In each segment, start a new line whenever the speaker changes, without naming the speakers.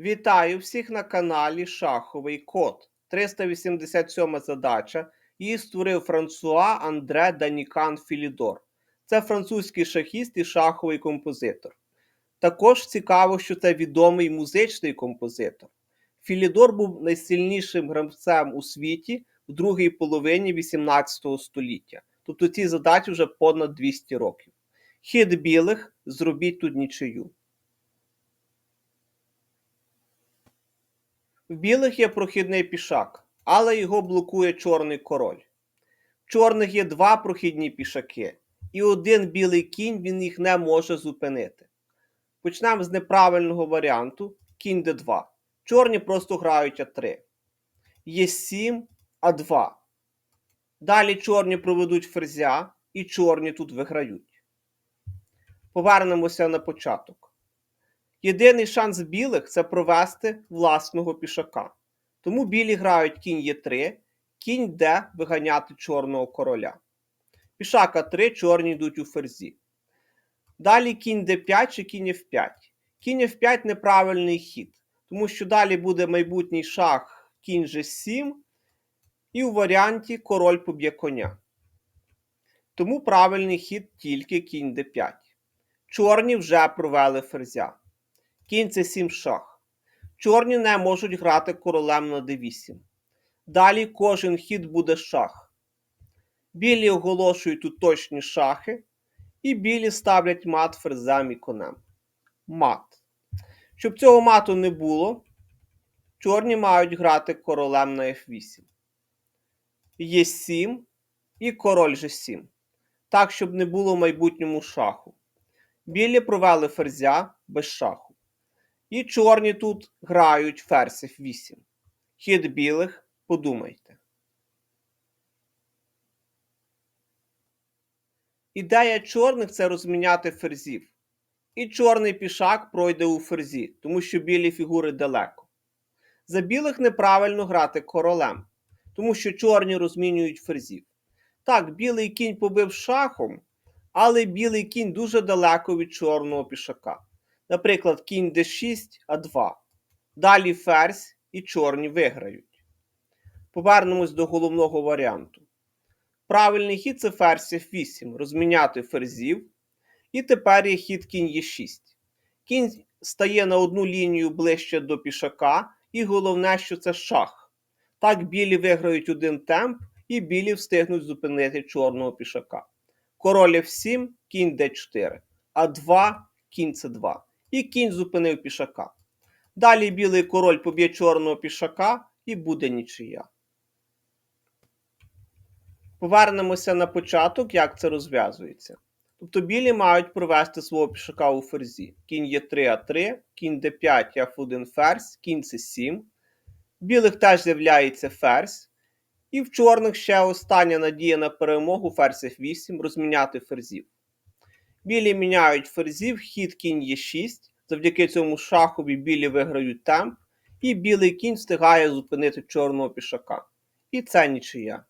Вітаю всіх на каналі Шаховий Код. 387 задача. Її створив Франсуа Андре Данікан Філідор. Це французький шахіст і шаховий композитор. Також цікаво, що це відомий музичний композитор. Філідор був найсильнішим гравцем у світі в другій половині 18 століття. Тобто цій задачі вже понад 200 років. Хід білих зробіть тут нічию. В білих є прохідний пішак, але його блокує чорний король. В чорних є два прохідні пішаки, і один білий кінь він їх не може зупинити. Почнемо з неправильного варіанту кінь d2. Чорні просто грають А3. Є 7, А2. Далі чорні проведуть ферзя, і чорні тут виграють. Повернемося на початок. Єдиний шанс білих це провести власного пішака. Тому білі грають кінь Е3, кінь Д виганяти чорного короля. Пішак А3, чорні йдуть у ферзі. Далі кінь Д5 чи кінь F5. Кінь F5 неправильний хід, тому що далі буде майбутній шах кінь G7, і у варіанті король поб'є коня. Тому правильний хід тільки кінь Д5. Чорні вже провели ферзя. Кінь це 7 шах. Чорні не можуть грати королем на d8. Далі кожен хід буде шах. Білі оголошують тут точні шахи, і білі ставлять мат ферзем і конем. Мат. Щоб цього мату не було, чорні мають грати королем на f8. Є 7 і король g7. Так, щоб не було в майбутньому шаху. Білі провели ферзя без шаху. І чорні тут грають ферзь F8. Хід білих, подумайте. Ідея чорних це розміняти ферзів. І чорний пішак пройде у ферзі, тому що білі фігури далеко. За білих неправильно грати королем, тому що чорні розмінюють ферзів. Так, білий кінь побив шахом, але білий кінь дуже далеко від чорного пішака. Наприклад, кінь d6, а2. Далі ферзь і чорні виграють. Повернемось до головного варіанту. Правильний хід це ферзь f8, розміняти ферзів. І тепер є хід кінь e6. Кінь стає на одну лінію ближче до пішака, і головне, що це шах. Так білі виграють один темп, і білі встигнуть зупинити чорного пішака. Король f7, кінь d4, а2, кінь c2 і кінь зупинив пішака. Далі білий король поб'є чорного пішака і буде нічия. Повернемося на початок, як це розв'язується. Тобто білі мають провести свого пішака у ферзі. Кінь є 3 А3, кінь Д5, Ф1 ферзь, кінь С7. Білих теж з'являється ферзь. І в чорних ще остання надія на перемогу ферзь F8 розміняти ферзів. Білі міняють ферзів, хід кінь є 6. Завдяки цьому шахові білі виграють темп, і білий кінь встигає зупинити чорного пішака. І це нічия.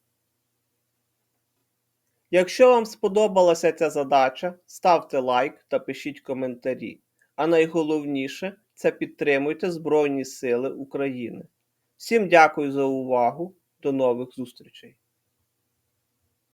Якщо вам сподобалася ця задача, ставте лайк та пишіть коментарі. А найголовніше це підтримуйте Збройні Сили України. Всім дякую за увагу. До нових зустрічей!